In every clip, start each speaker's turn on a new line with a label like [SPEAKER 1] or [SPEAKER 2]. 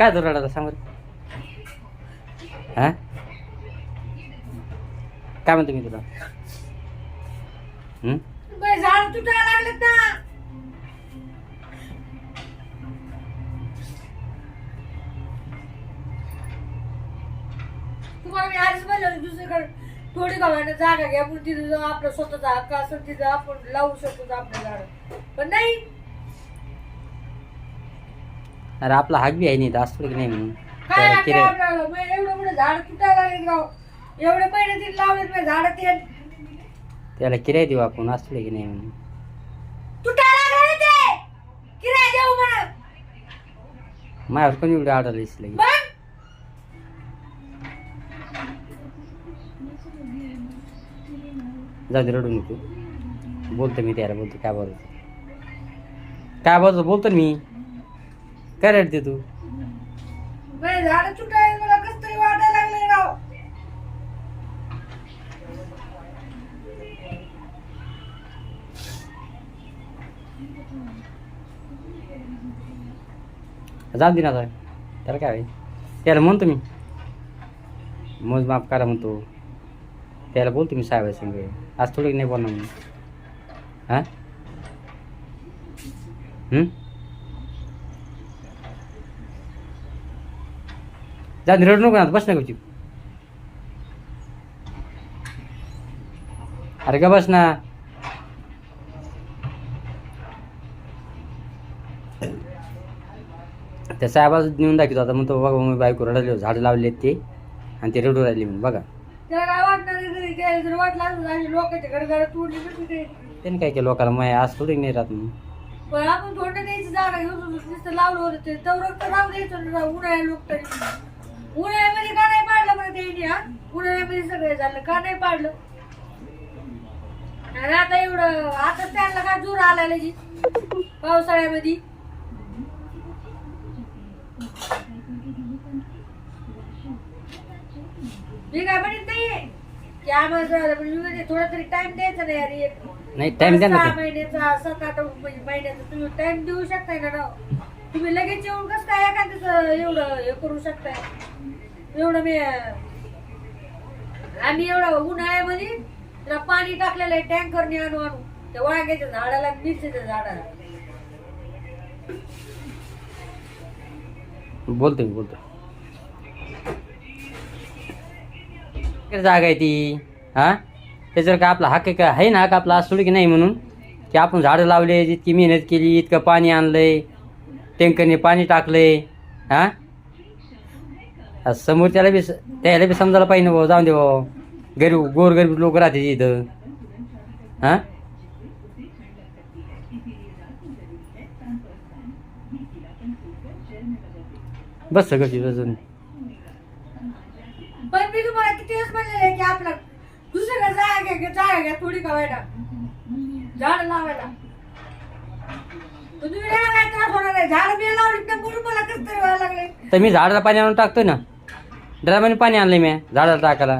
[SPEAKER 1] काय तो रडायला सांग बरं. काय म्हणतो मी तुला? हं?
[SPEAKER 2] बाई, झाड तुटायला लागलेत ना. तुम्हाला मी आधीच म्हणलं दुसरीकडे थोडी गव्हाने जागा घ्या पण तिथे जाऊ आपलं स्वतःचा हक्क असेल तिथं आपण लावू शकतो आपलं झाड. पण नाही.
[SPEAKER 1] अरे आपला हाक बी आहे नाही आज थोडी नाही म्हणून.
[SPEAKER 2] काय मग एवढं मोठं झाड लागले एवढे तिथे झाड ते.
[SPEAKER 1] त्याला किराय देऊ आपण थोडी की नाही म्हणून.
[SPEAKER 2] तुटायला लागले ते. किराय देऊ म्हणा
[SPEAKER 1] माझ्यावर कोणी एवढी ऑर्डर दिसली?
[SPEAKER 2] मग?
[SPEAKER 1] जाऊ दे रडू नको. बोलतो मी त्याला बोलतो काय बोलतो काय बोलतो बोलतो ना मी. काय रडते तू?
[SPEAKER 2] झाड तुटायला मला कसं तरी वाटायला लागले राव.
[SPEAKER 1] जाऊ दे ना आता. त्याला काय आहे? त्याला म्हणतो मी. मोजमाप करा म्हणतो. त्याला बोलतो मी साहेब संग. आज थोडी नाही बोलणार मी हां? जा दे, रडू नको ना बस ना गपचूप अरे का बस ना? त्या साहेबाला नेऊन दाखवतो आता म्हणतो बघा मी बायको रडले झाडं लावले ते आणि ते रडू राहिले म्हणून बघा.
[SPEAKER 2] त्याला काय वाटणार आहे तरी त्याला जर वाटलं असं अशी लोकांच्या घर घर तोडली तर ते
[SPEAKER 1] त्याने काय केलं लोकांना मग आज थोडी नाही राहत म्हणून
[SPEAKER 2] पण आपण थोडं द्यायची जागा घेऊन नुसतं लावलं होतं ते तर राहू द्यायचं राव, उन्हाळ्या लोक तरी. उन्हाळ्यामध्ये का नाही पाडलं बरं त्यांनी हा? उन्हाळ्यामध्ये सगळं झालं का नाही पाडलं? आणि आता एवढं आता त्यांना काय जोर आला लगी पावसाळ्यामध्ये? मी काय म्हणत नाहीये की आम्हाला थोडा तरी टाइम द्यायचा नाही यार एक.
[SPEAKER 1] नाही टाइम द्या ना
[SPEAKER 2] सहा
[SPEAKER 1] ते.
[SPEAKER 2] महिन्याचा सात आठ म्हणजे महिन्याचा तुम्ही टाइम देऊ शकताय ना? राव तुम्ही लगेच येऊन कसं काय एखाद्याचं एवढं हे करू शकताय? एवढं मी आम्ही एवढं उन्हाळ्यामध्ये त्याला पाणी टाकलेलं आहे टँकरने आणू आणू. त्या वांग्याच्या झाडाला मिरचीच्या झाडाला.
[SPEAKER 1] बोलतो मी बोलतो जागा आहे ती? हा? त्याच्यावर काय आपला हक्क काय आहे ना हक्क आपला? आज की नाही म्हणून? की आपण झाडं लावले जितकी मेहनत केली इतकं पाणी आणलंय टँकरने पाणी टाकलंय हा? समोर त्याला बी त्याला बी समजायला पाहिजे भाऊ जाऊन दे भाऊ. गरीब गोरगरीब लोक राहते इथं. हा? बस सगळं अजून.
[SPEAKER 2] पण मी तुम्हाला किती दिवस म्हणलेलं आहे की आपला दुसऱ्याकडे जागा घ्या जागा घ्या थोडी का वाईटा झाड लावायला. तुम्ही नाही त्रास होणार आहे झाड बिया लावली तर मला कसं तरी व्हायला लागले?
[SPEAKER 1] तर मी झाडाला पाणी आणून टाकतोय ना. ड्रामाने पाणी आणलंय मी झाडाला टाकायला.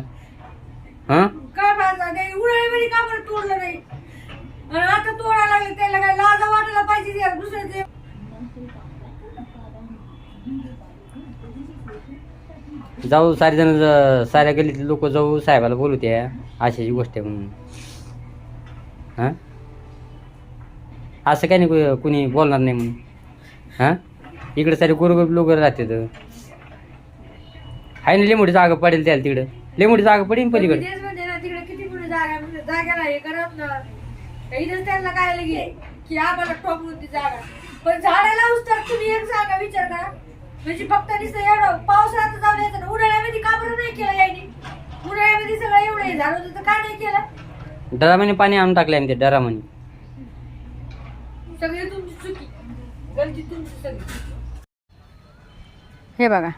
[SPEAKER 1] हां?
[SPEAKER 2] काय पाहिजे नाही उन्हाळ्यामध्ये का बरं तोडलं नाही? आणि आता तोडायला लागले त्याला काय लाजा वाटायला पाहिजे ते. दुसऱ्याचे
[SPEAKER 1] जाऊ सारे जण ज- साऱ्या गल्लीतले लोक जाऊ साहेबाला बोलू त्या अशाची गोष्ट आहे म्हणून. हां? असं काय नाही कुणी बोलणार नाही म्हणून. हां? इकडे सारे गोरगरीब लोक राहतात. आहे ना लिमोठी जागा पडेल त्याला तिकडं. लिमोठी जागा पडेल पलीकडे.
[SPEAKER 2] तेच म्हणते ना तिकडे किती कुणी जागा आहे म्हणजे जागेला हे करत ना. इथेच त्यांना काय लगे की आम्हाला टोक होती जागा. पण झाडं लावूच तर तुम्ही एक जागा विचार म्हणजे फक्त नुसतं एवढं पावसाळ्यात ना उन्हाळ्यामध्ये का बरं नाही केलं उन्हाळ्यामध्ये सगळं एवढं हे झालं होतं तर का नाही केलं?
[SPEAKER 1] डरामाने पाणी आणून टाकले आम्ही ते डरामाने.
[SPEAKER 2] सगळी तुमची चुकी गलती तुमची सगळी.
[SPEAKER 3] हे बघा.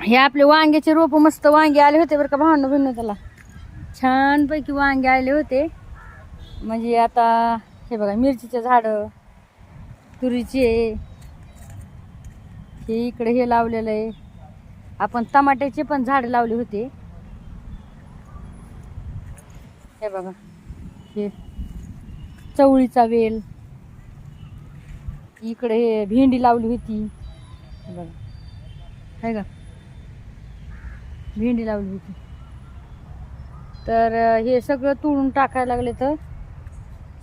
[SPEAKER 3] हे आपले वांग्याचे रोप मस्त वांगे आले होते बरं का भांडण भिन्न त्याला. छानपैकी वांगे आले होते. म्हणजे आता हे बघा मिरचीचे झाडं तुरीचे हे इकडे हे लावलेलं आहे. आपण टमाट्याचे पण झाडं लावले होते. हे बघा हे चवळीचा वेल.
[SPEAKER 2] इकडे हे भेंडी लावली होती. हे बघा. आहे का? भेंडी लावली होती. तर हे सगळं तोडून टाकायला लागले तर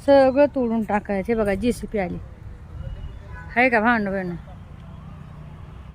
[SPEAKER 2] सगळं तोडून टाकायचं. हे बघा जी सी पी आली. आहे का भांडण